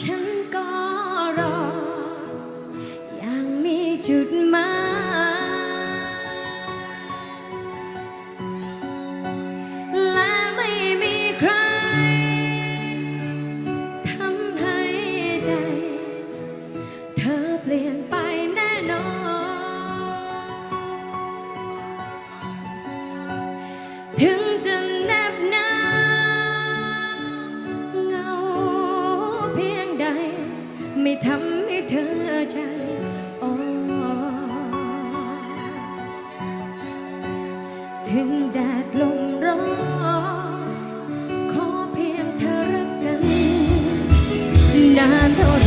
ฉันก็รออย่างมีจุดหมาย ไม่ทำให้เธอใจอ่อนถึงแดดลมร้อนขอเพียงเธอรักกันนานเท่า